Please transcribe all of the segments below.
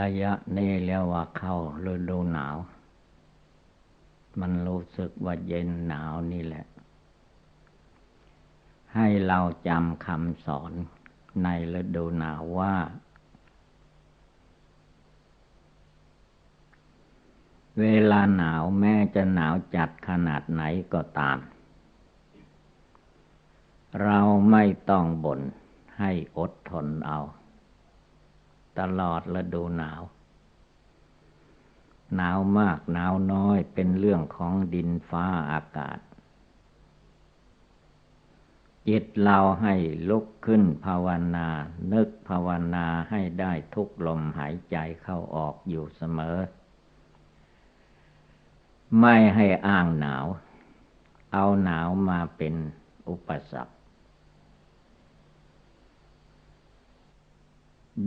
ระยะนี้เรียกว่าเข้าฤดูหนาว มันรู้สึกว่าเย็นหนาวนี่แหละ ให้เราจำคำสอนในฤดูหนาวว่า เวลาหนาวแม้จะหนาวจัดขนาดไหนก็ตาม เราไม่ต้องบ่นให้อดทนเอา ตลอดฤดูหนาว หนาวมากหนาวน้อยเป็นเรื่องของดินฟ้าอากาศ จิตเราให้ลุกขึ้นภาวนา นึกภาวนาให้ได้ทุกลมหายใจเข้าออกอยู่เสมอ ไม่ให้อ้างหนาว เอาหนาวมาเป็นอุปสรรค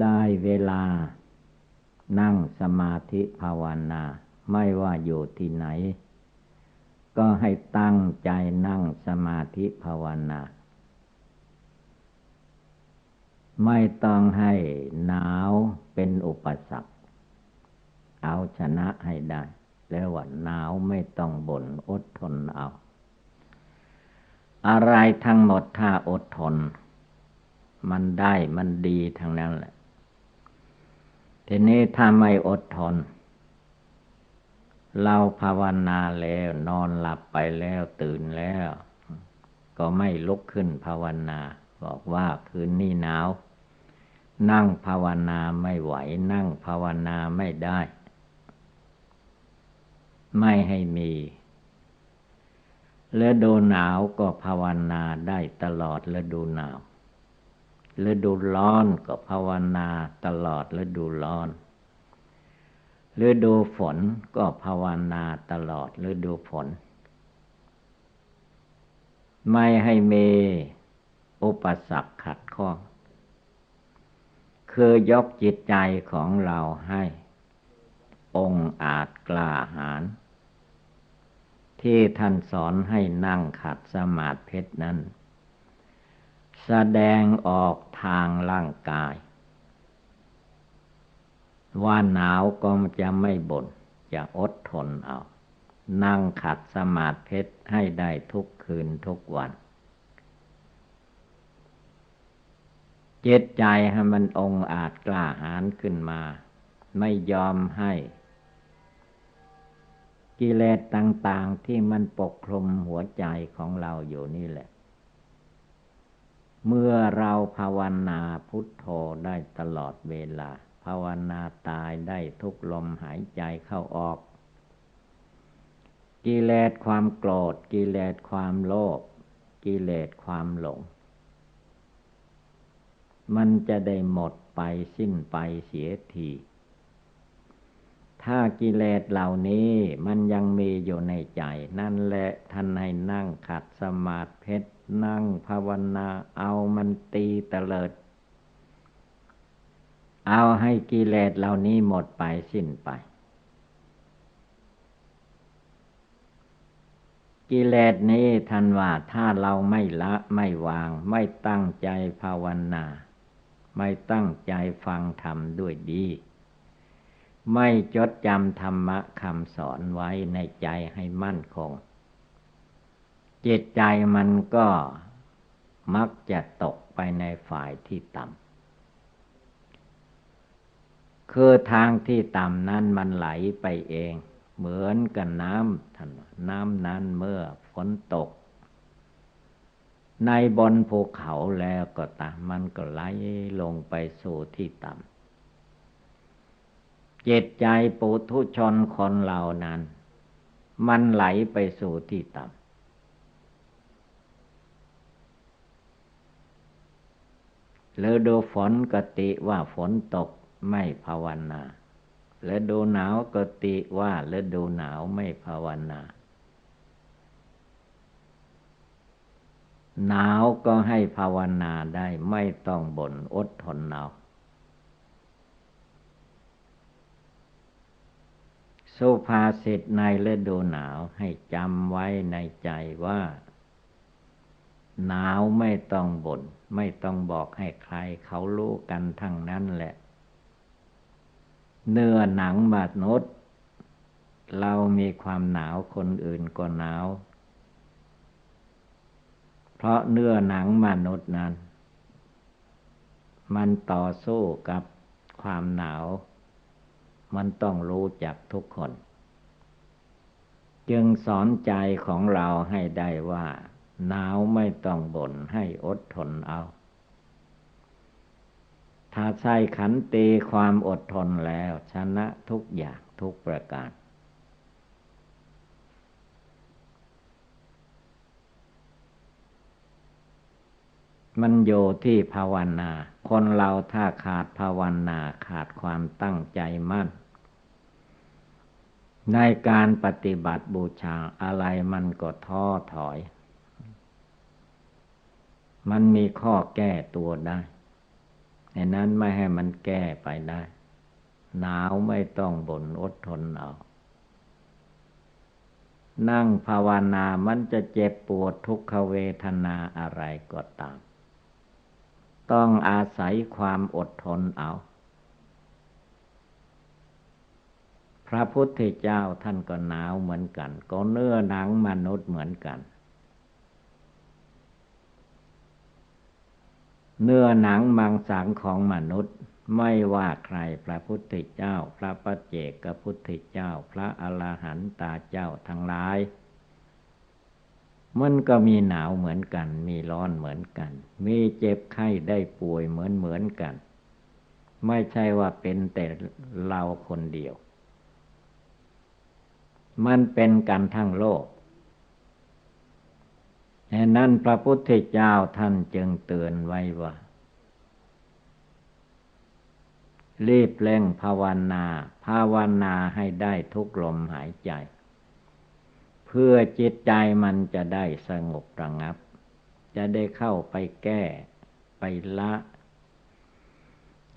ได้เวลา นั่งสมาธิภาวนา ไม่ว่าอยู่ที่ไหน ก็ให้ตั้งใจนั่งสมาธิภาวนา ไม่ต้องให้หนาวเป็นอุปสรรค เอาชนะให้ได้ แล้วว่าหนาวไม่ต้องบน่นอดทนเอา อะไรทั้งหมดถ้าอดทน มันได้มันดีทั้งนั้นแหละ ทีนี้ถ้าไม่อดทน เราภาวนาแล้วนอนหลับไปแล้วตื่นแล้ว ก็ไม่ลุกขึ้นภาวนา บอกว่าคืนนี้หนาว นั่งภาวนาไม่ไหว นั่งภาวนาไม่ได้ ไม่ให้มีฤดูหนาวก็ภาวนาได้ตลอดฤดูหนาว ฤดูร้อนก็ภาวนาตลอดฤดูร้อนฤดูฝนก็ภาวนาตลอดฤดูฝน ไม่ให้มีอุปสรรคขัดข้อง คือยกจิตใจของเราให้ องอาจกล้าหาญที่ท่านสอนให้นั่งขัดสมาธินั้น แสดงออกทางร่างกาย ว่าหนาวก็จะไม่บน่นจะอดทนเอา นั่งขัดสมาธิให้ได้ทุกคืนทุกวัน เจตใจให้มันองอาจกล้าหาญขึ้นมา ไม่ยอมให้ กิเลสต่าง ๆที่มันปกคลุมหัวใจของเราอยู่นี่แหละ เมื่อเราภาวนาพุทโธได้ตลอดเวลา ภาวนาตายได้ทุกลมหายใจเข้าออก กิเลสความโกรธ กิเลสความโลภกิเลสความหลง มันจะได้หมดไปสิ้นไปเสียทีถ้ากิเลสเหล่านี้มันยังมีอยู่ในใจ นั่นแหละท่านให้นั่งขัดสมาธิ นั่งภาวนาเอามันตีเตลิด เอาให้กิเลสเหล่านี้หมดไปสิ้นไป กิเลสนี้ท่านว่าถ้าเราไม่ละไม่วาง ไม่ตั้งใจภาวนา ไม่ตั้งใจฟังธรรมด้วยดี ไม่จดจำธรรมะคำสอนไว้ในใจให้มั่นคง จิตใจมันก็มักจะตกไปในฝ่ายที่ต่ำ คือทางที่ต่ำนั้นมันไหลไปเอง เหมือนกับน้ำท่านน้ำนั้นเมื่อฝนตก ในบนภูเขาแล้วก็ตามมันก็ไหลลงไปสู่ที่ต่ำจิตใจปุถุชนคนเหล่านั้น มันไหลไปสู่ที่ต่ำ หรือดูฝนกติว่าฝนตกไม่ภาวนาหรือดูหนาวกติว่าหรือดูหนาวไม่ภาวนา หนาวก็ให้ภาวนาได้ไม่ต้องบ่นอดทนเอาวสุภาษิตในฤดูหนาวให้จำไว้ในใจว่า หนาวไม่ต้องบน่นไม่ต้องบอกให้ใคร เขารู้กันทั้งนั้นแหละ เนื้อหนังมนุษย์ เรามีความหนาวคนอื่นก็หนาว เพราะเนื้อหนังมนุษย์นั้น มันต่อสู้กับความหนาว มันต้องรู้จักทุกคน จึงสอนใจของเราให้ได้ว่า หนาวไม่ต้องบ่นให้อดทนเอา ถ้าใช้ขันตีความอดทนแล้ว ชนะทุกอย่างทุกประการ มันโยที่ภาวนา คนเราถ้าขาดภาวนาขาดความตั้งใจมั่นในการปฏิบัติบูชาอะไรมันก็ท้อถอย มันมีข้อแก้ตัวได้ในนั้นไม่ให้มันแก้ไปได้ หนาวไม่ต้องบ่นอดทนเอา นั่งภาวนามันจะเจ็บปวดทุกขเวทนาอะไรก็ตาม ต้องอาศัยความอดทนเอา พระพุทธเจ้าท่านก็หนาวเหมือนกัน ก็เนื้อหนังมนุษย์เหมือนกัน เนื้อหนังมังสังของมนุษย์ ไม่ว่าใครพระพุทธเจ้า พระปัจเจกพุทธเจ้า พระอรหันตาเจ้าทั้งหลาย มันก็มีหนาวเหมือนกัน มีร้อนเหมือนกัน มีเจ็บไข้ได้ป่วยเหมือนเหมือนกัน ไม่ใช่ว่าเป็นแต่เราคนเดียว มันเป็นกันทั้งโลก นั้นพระพุทธเจ้าท่านจึงเตือนไว้ว่ารีบเร่งภาวนา ภาวนาให้ได้ทุกลมหายใจ เพื่อจิตใจมันจะได้สงบระงับ จะได้เข้าไปแก้ไปละ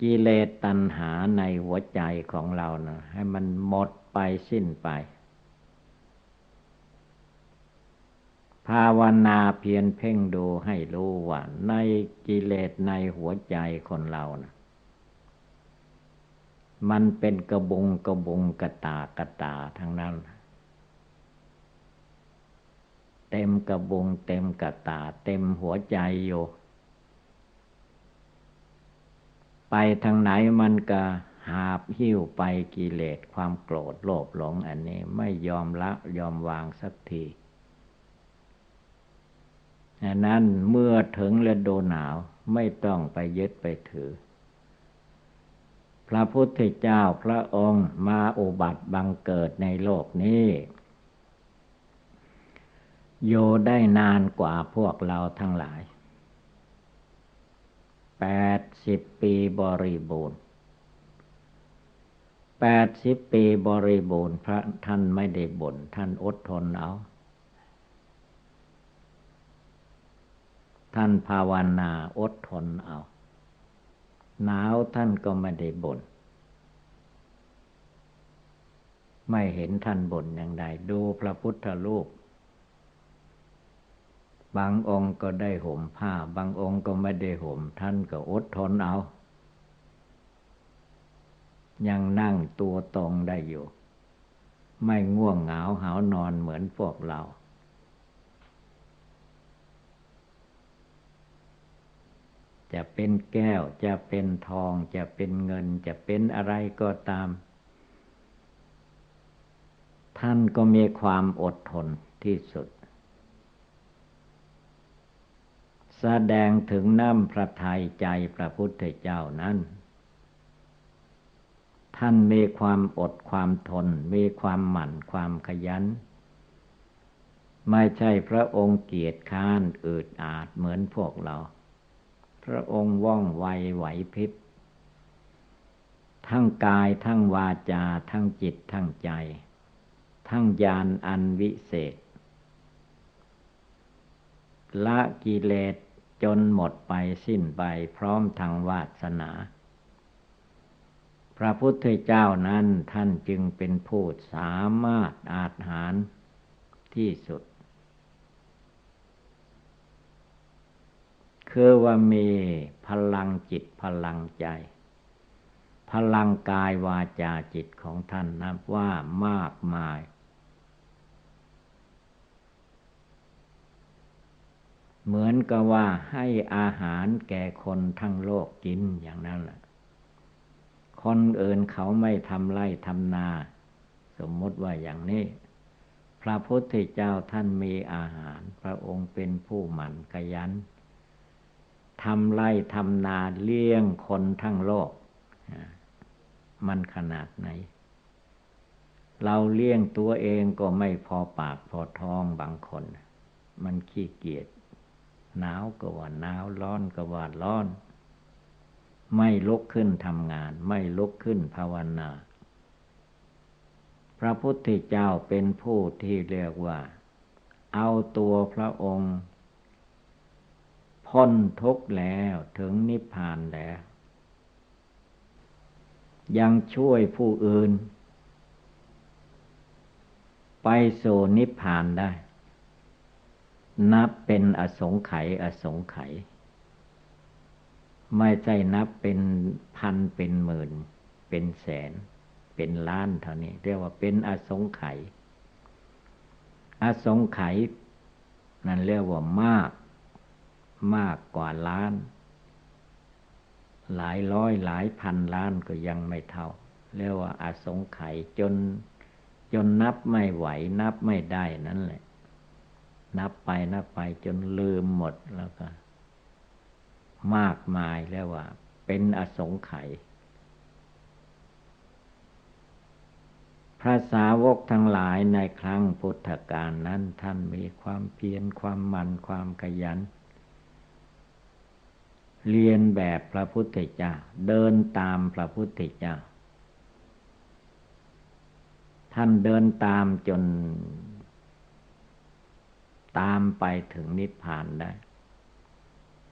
กิเลสตัณหาในหัวใจของเรานะให้มันหมดไปสิ้นไป ภาวนาเพียรเพ่งดูให้รู้ว่า ในกิเลสในหัวใจคนเรานะมันเป็นกระบงกระบงกระตากระตาทั้งนั้นเต็มกระบงเต็มกระตา เต็มหัวใจอยู่ไปทางไหนมันก็หาบหิ้วไปกิเลสความโกรธโลภหลงอันนี้ไม่ยอมละยอมวางสักที นั้นเมื่อถึงฤดูหนาวไม่ต้องไปยึดไปถือ พระพุทธเจ้าพระองค์มาอุบัติบังเกิดในโลกนี้โยได้นานกว่าพวกเราทั้งหลายแปดสิบปีบริบูรณ์แปดสิบปีบริบูรณ์พระท่านไม่ได้บน่นท่านอดทนเอา ท่านภาวนาอดทนเอา หนาวท่านก็ไม่ได้บน่นไม่เห็นท่านบ่นอย่างใดดูพระพุทธรูป บางองค์ก็ได้ห่มผ้า บางองค์ก็ไม่ได้ห่ม ท่านก็อดทนเอา ยังนั่งตัวตรงได้อยู่ ไม่ง่วงเหงาหานอนเหมือนพวกเรา จะเป็นแก้ว จะเป็นทอง จะเป็นเงิน จะเป็นอะไรก็ตาม ท่านก็มีความอดทนที่สุด แสดงถึงน้ำพระทัยใจพระพุทธเจ้านั้น ท่านมีความอดความทน มีความหมั่นความขยันไม่ใช่พระองค์เกียรติค้านอืดอาดเหมือนพวกเรา พระองค์ว่องไวไหวพริบ ทั้งกายทั้งวาจา ทั้งจิตทั้งใจ ทั้งญาณอันวิเศษ ละกิเลสจนหมดไปสิ้นไปพร้อมทางวาสนา พระพุทธเจ้านั้นท่านจึงเป็นผู้สามารถอาจหารที่สุด คือว่ามีพลังจิตพลังใจ พลังกายวาจาจิตของท่านนับว่ามากมาย เหมือนกับว่าให้อาหารแก่คนทั้งโลกกินอย่างนั้นแหละคนอื่นเขาไม่ทำไร่ทำนา สมมติว่าอย่างนี้พระพุทธเจ้าท่านมีอาหาร พระองค์เป็นผู้หมั่นขยัน ทำไร่ทำนาเลี้ยงคนทั้งโลก มันขนาดไหน เราเลี้ยงตัวเองก็ไม่พอปากพอท้องบางคน มันขี้เกียจหนาวก็ว่าหนาวร้อนก็ว่าร้อน ไม่ลุกขึ้นทำงาน ไม่ลุกขึ้นภาวนา พระพุทธเจ้าเป็นผู้ที่เรียกว่า เอาตัวพระองค์ พ้นทุกข์แล้วถึงนิพพานแล้ว ยังช่วยผู้อื่น ไปสู่นิพพานได้ นับเป็นอสงไขยอสงไขยไม่ใช่นับเป็นพันเป็นหมื่น เป็นแสน เป็นล้านเท่านี้ เรียกว่าเป็นอสงไขยอสงไขยนั่นเรียกว่ามาก มากกว่าล้าน หลายร้อยหลายพันล้านก็ยังไม่เท่าเรียกว่าอาสงไขยจน จนนับไม่ไหว นับไม่ได้นั่นแหละ นับไปนับไปจนลืมหมดแล้วก็ มากมายแล้วว่า เป็นอสงไขยพระสาวกทั้งหลายในครั้งพุทธกาลนั้นท่านมีความเพียรความมันความขยัน เรียนแบบพระพุทธเจ้า เดินตามพระพุทธเจ้า ท่านเดินตามจน ตามไปถึงนิพพานได้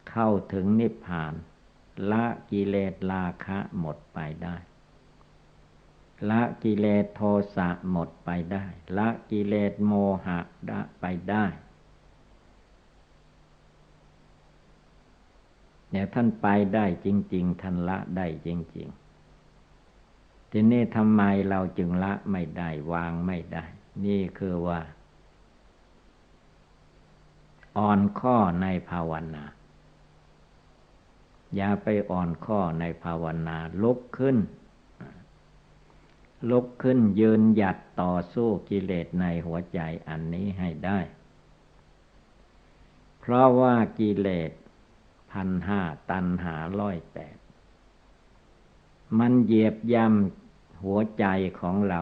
เข้าถึงนิพพาน ละกิเลสราคะหมดไปได้ละกิเลสโทสะหมดไปได้ ละกิเลสโมหะไปได้ เนี่ยท่านไปได้จริง ๆท่านละได้จริง ๆ ทีนี้ทำไมเราจึงละไม่ได้วางไม่ได้ นี่คือว่าอ่อนข้อในภาวนา อย่าไปอ่อนข้อในภาวนาลุกขึ้นลุกขึ้นยืนหยัดต่อสู้กิเลสในหัวใจอันนี้ให้ได้ เพราะว่ากิเลส พันห้าตันหาร้อยแปด มันเหยียบย่ำหัวใจของเรา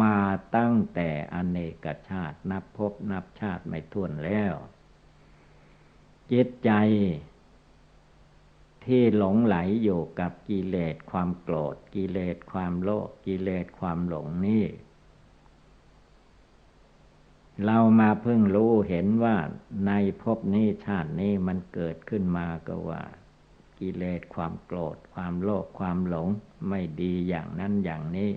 มาตั้งแต่อเนกชาตินับพบนับชาติไม่ท้วนแล้วจิตใจ ที่หลงไหลอยู่กับกิเลสความโกรธ กิเลสความโลภกิเลสความหลงนี่ เรามาเพิ่งรู้เห็นว่าในภพนี้ชาตินี้มันเกิดขึ้นมาก็ว่า กิเลสความโกรธ ความโลภความหลงไม่ดีอย่างนั้นอย่างนี้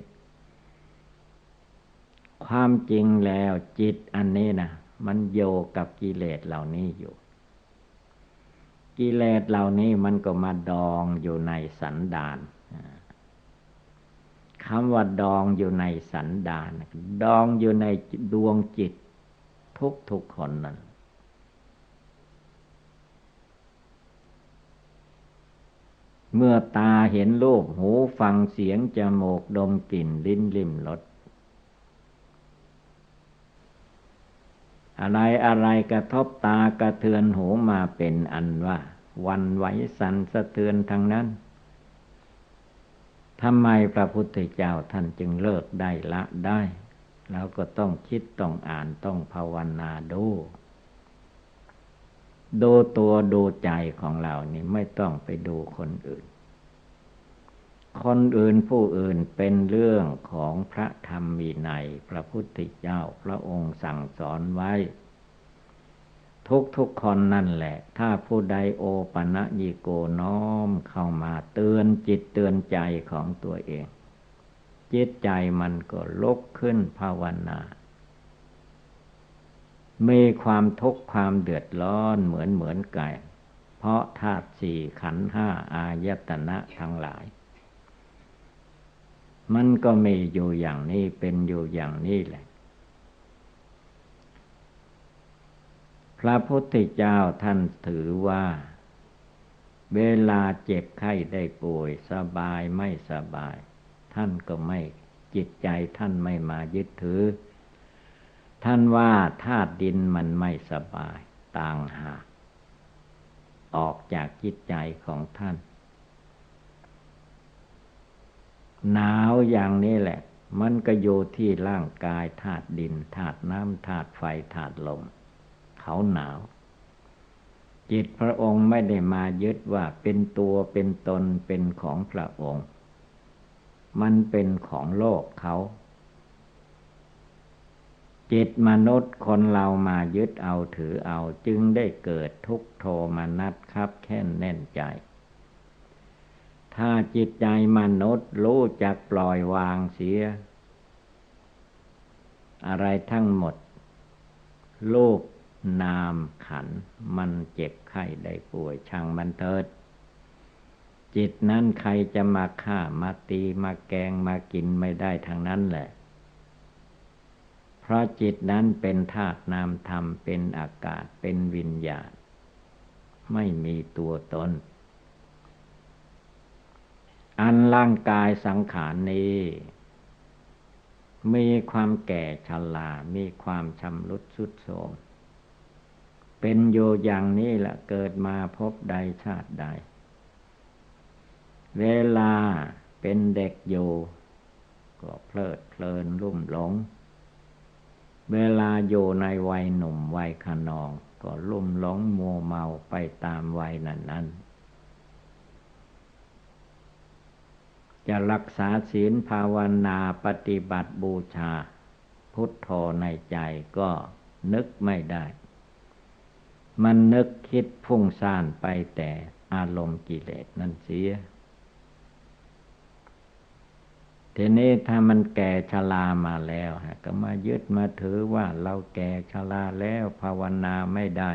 ความจริงแล้วจิตอันนี้นะมันโยกับกิเลสเหล่านี้อยู่ กิเลสเหล่านี้มันก็มาดองอยู่ในสันดานคำว่าดองอยู่ในสันดาน ดองอยู่ในดวงจิต ทุกทุกคนนั้น เมื่อตาเห็นรูปหูฟังเสียงจมูกดมกลิ่นลิ้นลิ่มรสอะไรอะไรกระทบตากระเทือนหูมาเป็นอันว่า วันไหวสันสะเทือนทางนั้นทำไมพระพุทธเจ้าท่านจึงเลิกได้ละได้ เราก็ต้องคิดต้องอ่านต้องภาวนาดู ดูตัวดูใจของเรานี่ไม่ต้องไปดูคนอื่น คนอื่นผู้อื่นเป็นเรื่องของพระธรรมมีในพระพุทธเจ้าพระองค์สั่งสอนไว้ ทุกทุกคนนั่นแหละ ถ้าผู้ใดโอปะนะยิโกน้อมเข้ามาเตือนจิตเตือนใจของตัวเอง จิตใจมันก็ลุกขึ้นภาวนา มีความทุกข์ความเดือดร้อนเหมือนเหมือนกัน เพราะธาตุสี่ขันห้าอายตนะทั้งหลาย มันก็มีอยู่อย่างนี้เป็นอยู่อย่างนี้แหละ พระพุทธเจ้าท่านถือว่าเวลาเจ็บไข้ได้ป่วยสบายไม่สบาย ท่านก็ไม่จิตใจท่านไม่มายึดถือ ท่านว่าธาตุดินมันไม่สบายต่างหากออกจากจิตใจของท่าน หนาวอย่างนี้แหละ มันก็อยู่ที่ร่างกายธาตุดินธาตุน้ำธาตุไฟธาตุลม เขาหนาว จิตพระองค์ไม่ได้มายึดว่าเป็นตัวเป็นตนเป็นของพระองค์ มันเป็นของโลกเขาจิตมนุษย์คนเรามายึดเอาถือเอาจึงได้เกิดทุกโทมนัสครับแค่นแน่นใจ ถ้าจิตใจมนุษย์รู้จักปล่อยวางเสีย อะไรทั้งหมด โลกนามขันมันเจ็บไข้ได้ป่วยช่างมันเถิด จิตนั้นใครจะมาฆ่ามาตีมาแกงมากินไม่ได้ทางนั้นแหละ เพราะจิตนั้นเป็นธาตุนามธรรมเป็นอากาศเป็นวิญญาณ ไม่มีตัวตน อันร่างกายสังขารนี้ มีความแก่ชรามีความชำรุดสุดโทรมเป็นโยอย่างนี้แหละเกิดมาพบใดชาติใด เวลาเป็นเด็กอยู่ ก็เพลิดเพลินรุ่มหลง เวลาอยู่ในวัยหนุ่มวัยขนอง ก็ลุ่มหลงมัวเมาไปตามวัยนั้นนั้นจะรักษาศีลภาวนาปฏิบัติบูชา พุทโธในใจก็นึกไม่ได้ มันนึกคิดพุ่งซ่านไปแต่อารมณ์กิเลสนั่นเสีย ทีนี้ถ้ามันแก่ชรามาแล้วก็มายึดมาถือว่าเราแก่ชราแล้วภาวนาไม่ได้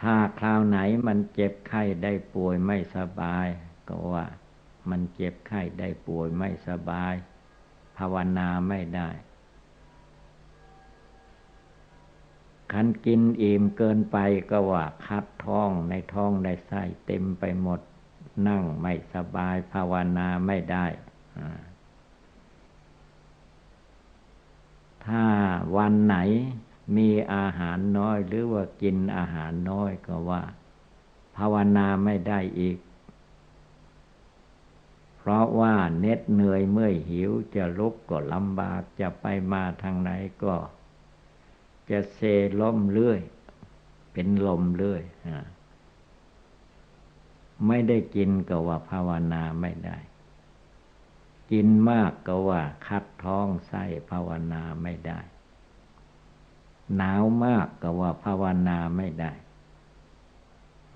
ถ้าคราวไหนมันเจ็บไข้ได้ป่วยไม่สบาย ก็ว่ามันเจ็บไข้ได้ป่วยไม่สบาย ภาวนาไม่ได้คันกินอิ่มเกินไปก็ว่าคัดท้องในท้องในไส้เต็มไปหมด นั่งไม่สบายภาวนาไม่ได้ถ้าวันไหนมีอาหารน้อยหรือว่ากินอาหารน้อยก็ว่า ภาวนาไม่ได้อีก เพราะว่าเน็ดเหนื่อยเมื่อยหิวจะลุกก็ลำบากจะไปมาทางไหนก็ จะเซล้มเรื่อย เป็นลมเรื่อยอ่า ไม่ได้กินก็ว่าภาวนาไม่ได้ กินมากก็ว่าคัดท้องไส้ภาวนาไม่ได้ หนาวมากก็ว่าภาวนาไม่ได้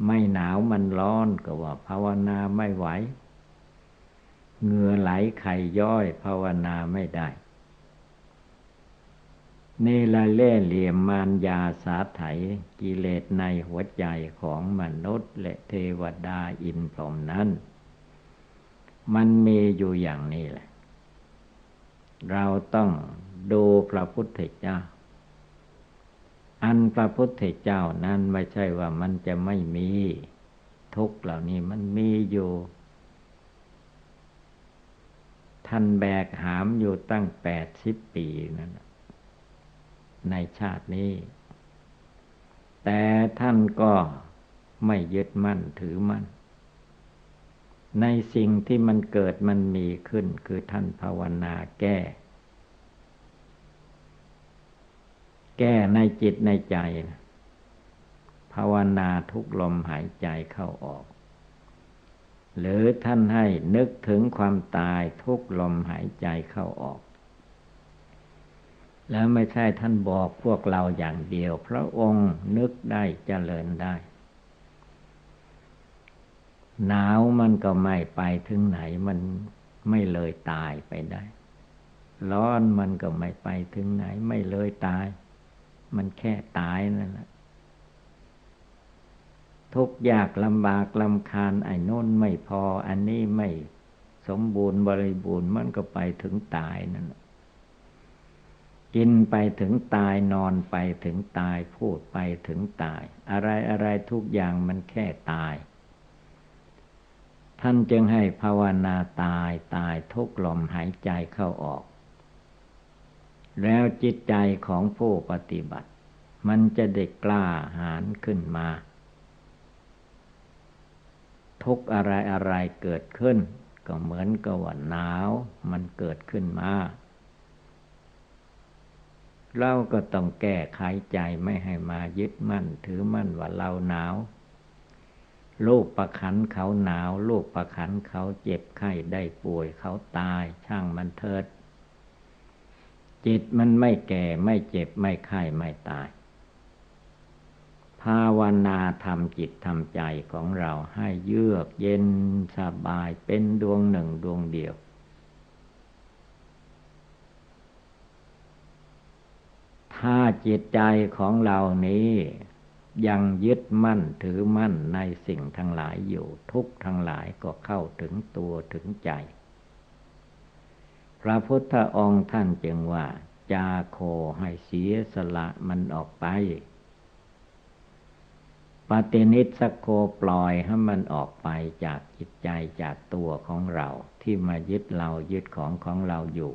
ไม่หนาวมันร้อนก็ว่าภาวนาไม่ไหวเหงื่อไหลไข่ย้อยภาวนาไม่ได้ นี่ละเล่เหลี่ยมมารยาสาไถกิเลสในหัวใจของมนุษย์ และเทวดาอินพรหมนั้น มันมีอยู่อย่างนี้แหละ เราต้องดูพระพุทธเจ้า อันพระพุทธเจ้านั้นไม่ใช่ว่ามันจะไม่มี ทุกเหล่านี้มันมีอยู่ ท่านแบกหามอยู่ตั้งแปดสิบปีนั่น ในชาตินี้ แต่ท่านก็ไม่ยึดมั่นถือมั่น ในสิ่งที่มันเกิดมันมีขึ้นคือท่านภาวนาแก้ แก้ในจิตในใจ ภาวนาทุกลมหายใจเข้าออก หรือท่านให้นึกถึงความตายทุกลมหายใจเข้าออก แล้วไม่ใช่ท่านบอกพวกเราอย่างเดียว พระองค์นึกได้เจริญได้ หนาวมันก็ไม่ไปถึงไหนมันไม่เลยตายไปได้ ร้อนมันก็ไม่ไปถึงไหนไม่เลยตาย มันแค่ตายนั่นแหละทุกยากลำบากลำคาญไอ้น้นไม่พอ อันนี้ไม่สมบูรณ์บริบูรณ์มันก็ไปถึงตายนั่นแหละ กินไปถึงตายนอนไปถึงตาย พูดไปถึงตาย อะไรอะไรทุกอย่างมันแค่ตาย ท่านจึงให้ภาวนาตายตายทุกลมหายใจเข้าออก แล้วจิตใจของผู้ปฏิบัติ มันจะเด็กกล้าหาญขึ้นมา ทุกอะไรอะไรเกิดขึ้น ก็เหมือนกับว่าหนาว มันเกิดขึ้นมา เราก็ต้องแก้ไขใจไม่ให้มายึดมั่น ถือมั่นว่าเราหนาวลูกประคันเขาหนาวลูกประคันเขาเจ็บไข้ได้ป่วยเขาตายช่างมันเถิด จิตมันไม่แก่ไม่เจ็บไม่ไข้ไม่ตาย ภาวนาทำจิตทำใจของเราให้เยือกเย็นสบายเป็นดวงหนึ่งดวงเดียว ถ้าจิตใจของเรานี้ยังยึดมั่นถือมั่นในสิ่งทั้งหลายอยู่ ทุกทั้งหลายก็เข้าถึงตัวถึงใจ พระพุทธองค์ท่านจึงว่า จาโคให้เสียสละมันออกไปปฏินิสโคปล่อยให้มันออกไปจากจิตใจจากตัวของเรา ที่มายึดเรายึดของของเราอยู่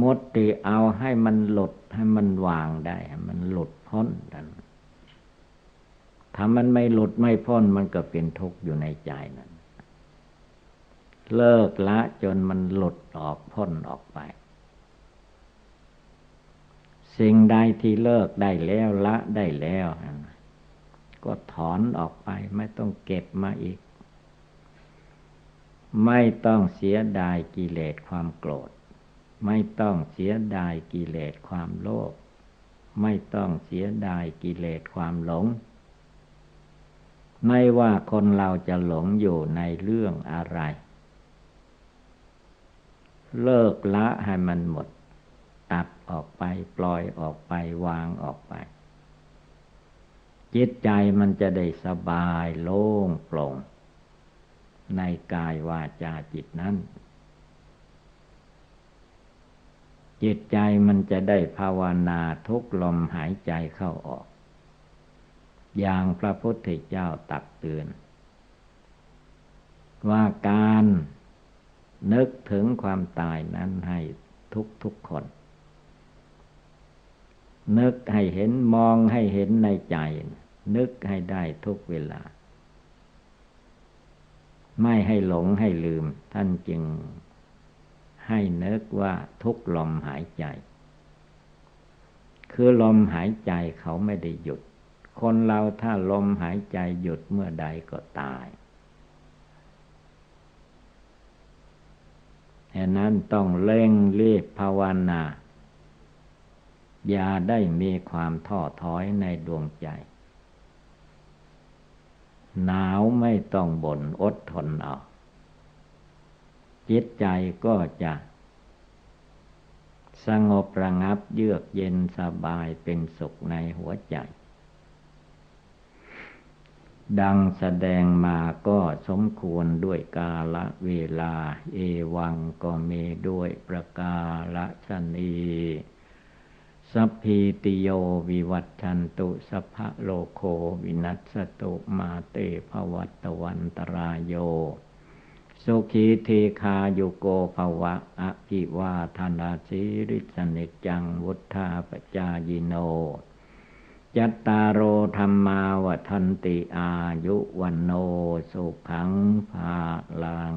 มดตีเอาให้มันหลุดให้มันวางได้มันหลุดพ้นกันถ้ามันไม่หลุดไม่พ้นมันก็เป็นทุกข์อยู่ในใจนั้น เลิกละจนมันหลุดออกพ้นออกไป สิ่งใดที่เลิกได้แล้วละได้แล้ว ก็ถอนออกไปไม่ต้องเก็บมาอีก ไม่ต้องเสียดายกิเลสความโกรธ ไม่ต้องเสียดายกิเลสความโลภไม่ต้องเสียดายกิเลสความหลง ไม่ว่าคนเราจะหลงอยู่ในเรื่องอะไร เลิกละให้มันหมด ตัดออกไปปล่อยออกไปวางออกไป จิตใจมันจะได้สบายโล่งโปร่ง ในกายวาจาจิตนั้น จิตใจมันจะได้ภาวนาทุกลมหายใจเข้าออก อย่างพระพุทธเจ้าตักเตือน ว่าการนึกถึงความตายนั้นให้ทุกทุกคน นึกให้เห็นมองให้เห็นในใจ นึกให้ได้ทุกเวลา ไม่ให้หลงให้ลืม ท่านจึง ให้นึกว่าทุกลมหายใจ คือลมหายใจเขาไม่ได้หยุด คนเราถ้าลมหายใจหยุดเมื่อใดก็ตายฉะนั้นต้องเร่งรีบภาวนา อย่าได้มีความท้อถอยในดวงใจ หนาวไม่ต้องบน่นอดทนเอา จิตใจก็จะสงบระงับเยือกเย็นสบายเป็นสุขในหัวใจ ดังแสดงมาก็สมควรด้วยกาละเวลา เอวังก็มีด้วยประกาละชนีสัพพีติโยวิวัตชันตุสัพพะโลโควินัสตุมาเตภวัตวันตรายโย สุขีเทคาโยโกภวะอภิวาธนาสิริสนิจังวุธาปจายโน จัตตารโอธรรมาวทันติอายุวันโนสุขังภาลัง